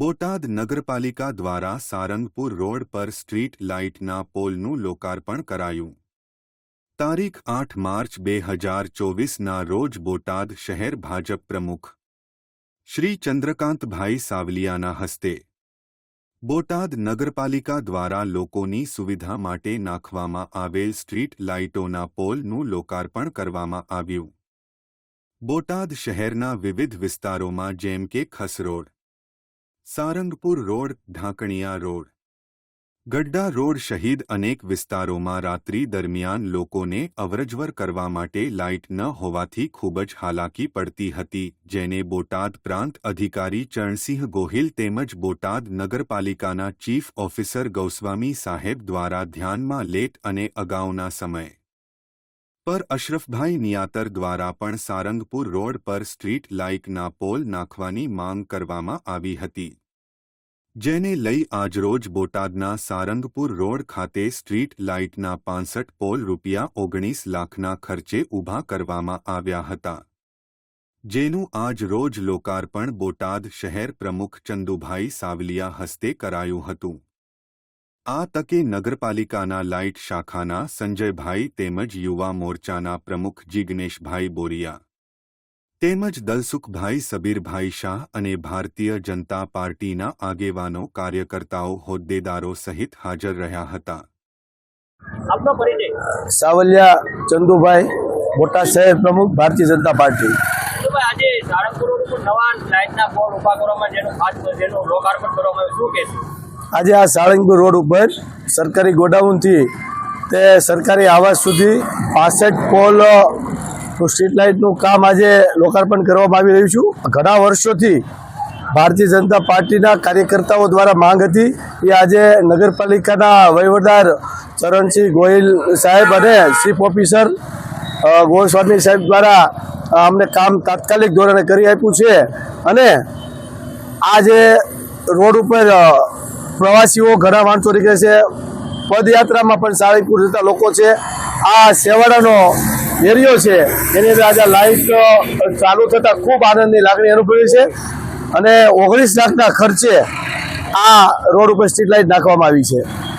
બોટાદ નગરપાલિકા દ્વારા સારંગપુર રોડ પર સ્ટ્રીટ લાઇટના પોલનું લોકાર્પણ કરાયું. તારીખ આઠ માર્ચ બે હજાર ચોવીસના રોજ બોટાદ શહેર ભાજપ પ્રમુખ શ્રી ચંદ્રકાંતભાઈ સાવલિયાના હસ્તે બોટાદ નગરપાલિકા દ્વારા લોકોની સુવિધા માટે નાખવામાં આવેલ સ્ટ્રીટ લાઇટોના પોલનું લોકાર્પણ કરવામાં આવ્યું. બોટાદ શહેરના વિવિધ વિસ્તારોમાં જેમ કે ખસરોડ Sarangpur road, Dhankaniya road. Gadda road શહીદ અનેક વિસ્તારોમાં રાત્રિ દરમિયાન લોકોને અવરજવર કરવા માટે લાઇટ ન હોવાથી ખૂબ જ હાલાકી પડતી હતી, જેને બોટાદ પ્રાંત અધિકારી ચરણસિંહ ગોહિલ તેમજ બોટાદ નગરપાલિકાના ચીફ ઓફિસર ગૌસ્વામી સાહેબ દ્વારા ધ્યાનમાં લેટ અને અગાઉના સમય. પર અશરફભાઈ નિયાતર દ્વારા પણ સારંગપુર રોડ પર સ્ટ્રીટ લાઇટના પોલ નાખવાની માંગ કરવામાં આવી હતી. જેને લઈ આજરોજ બોટાદના સારંગપુર રોડ ખાતે સ્ટ્રીટ લાઇટના પાંસઠ પોલ રૂપિયા ઓગણીસ લાખના ખર્ચે ઊભા કરવામાં આવ્યા હતા. જેનું આજ રોજ લોકાર્પણ બોટાદ શહેર પ્રમુખ ચંદુભાઈ સાવલિયા હસ્તે કરાયું હતું. આ તકે નગરપાલિકાના લાઇટ શાખાના સંજયભાઈ તેમજ યુવા મોરચાના પ્રમુખ જિગ્નેશભાઈ બોરિયા તેમજ દલસુખભાઈ સબીરભાઈ શાહ અને ભારતીય જનતા પાર્ટીના આગેવાનો કાર્યકર્તાઓ હોદ્દેદારો સહિત હાજર રહ્યા હતા. સાવલિયા ચંદુભાઈ મોટા શહેર પ્રમુખ ભારતીય જનતા પાર્ટી. આજે આ સાળંગપુર રોડ ઉપર સરકારી ગોડાઉનથી તે સરકારી આવાસ સુધી પાસઠ પોલ સ્ટ્રીટ લાઇટનું કામ આજે લોકાર્પણ કરવામાં આવી રહ્યું છું. ઘણા વર્ષોથી ભારતીય જનતા પાર્ટીના કાર્યકર્તાઓ દ્વારા માંગ હતી એ આજે નગરપાલિકાના વહીવટદાર ચરણસિંહ ગોહિલ સાહેબ અને ચીફ ઓફિસર ગોસ્વામી સાહેબ દ્વારા અમને કામ તાત્કાલિક ધોરણે કરી આપ્યું છે અને આજે રોડ ઉપર પ્રવાસીઓ, ઘણા માણસો નીકળે છે. પદયાત્રામાં પણ સાળંગપુર જતા લોકો છે. આ સેવાડાનો એરિયો છે. એની અંદર આજે લાઇટ ચાલુ થતાં ખૂબ આનંદની લાગણી અનુભવી છે. અને ઓગણીસ લાખના ખર્ચે આ રોડ ઉપર સ્ટ્રીટ લાઇટ નાખવામાં આવી છે.